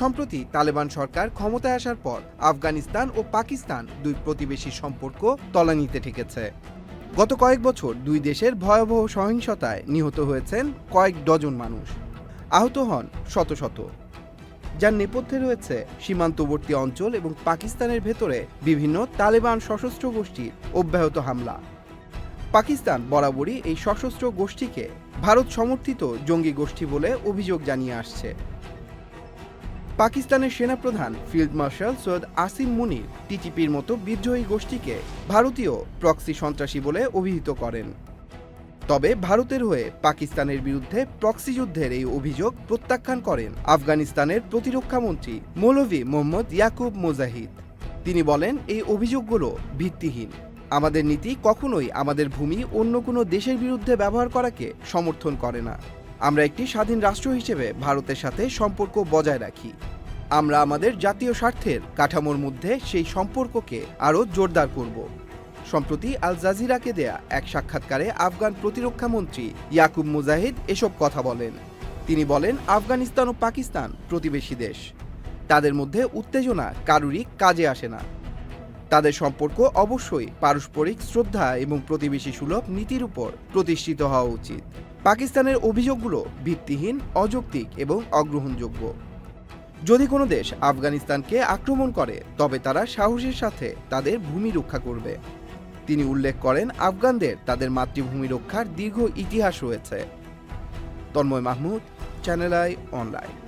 সম্প্রতি তালেবান সরকার ক্ষমতায় আসার পর আফগানিস্তান ও পাকিস্তান দুই প্রতিবেশী সম্পর্ক তলানিতে ঠেকেছে। গত কয়েক বছর দুই দেশের ভয়াবহ সহিংসতায় নিহত হয়েছেন কয়েক ডজন মানুষ। আহত হন শত শত। যার নেপথ্যে রয়েছে সীমান্তবর্তী অঞ্চল এবং পাকিস্তানের ভেতরে বিভিন্ন তালেবান সশস্ত্র গোষ্ঠীর অব্যাহত হামলা। পাকিস্তান বরাবরই এই সশস্ত্র গোষ্ঠীকে ভারত সমর্থিত জঙ্গি গোষ্ঠী বলে অভিযোগ জানিয়ে আসছে। পাকিস্তানের সেনাপ্রধান ফিল্ড মার্শাল সৈয়দ আসিম মুনির টিটিপির মতো বিদ্রোহী গোষ্ঠীকে ভারতীয় প্রক্সি সন্ত্রাসী বলে অভিহিত করেন। তবে ভারতের হয়ে পাকিস্তানের বিরুদ্ধে প্রক্সি যুদ্ধের এই অভিযোগ প্রত্যাখ্যান করেন আফগানিস্তানের প্রতিরক্ষা মন্ত্রী মৌলভী মোহাম্মদ ইয়াকুব মোজাহিদ। তিনি বলেন, এই অভিযোগগুলো ভিত্তিহীন। আমাদের নীতি কখনোই আমাদের ভূমি অন্য কোনো দেশের বিরুদ্ধে ব্যবহার করাকে সমর্থন করে না। আমরা একটি স্বাধীন রাষ্ট্র হিসেবে ভারতের সাথে সম্পর্ক বজায় রাখি। আমরা আমাদের জাতীয় স্বার্থের কাঠামোর মধ্যে সেই সম্পর্ককে আরও জোরদার করব। সম্প্রতি আল জাজিরাকে দেয়া এক সাক্ষাৎকারে আফগান প্রতিরক্ষা মন্ত্রী ইয়াকুব মুজাহিদ এসব কথা বলেন। তিনি বলেন, আফগানিস্তান ও পাকিস্তান প্রতিবেশী দেশ। তাদের মধ্যে উত্তেজনা কারুরই কাজে আসে না। তাদের সম্পর্ক অবশ্যই পারস্পরিক শ্রদ্ধা এবং প্রতিবেশী সুলভ নীতির উপর প্রতিষ্ঠিত হওয়া উচিত। পাকিস্তানের অভিযোগগুলো ভিত্তিহীন, অযৌক্তিক এবং অগ্রহণযোগ্য। যদি কোনো দেশ আফগানিস্তানকে আক্রমণ করে, তবে তারা সাহসের সাথে তাদের ভূমি রক্ষা করবে। তিনি উল্লেখ করেন, আফগানদের তাদের মাতৃভূমি রক্ষার দীর্ঘ ইতিহাস রয়েছে। Tanmoy Mahmud, channel i online.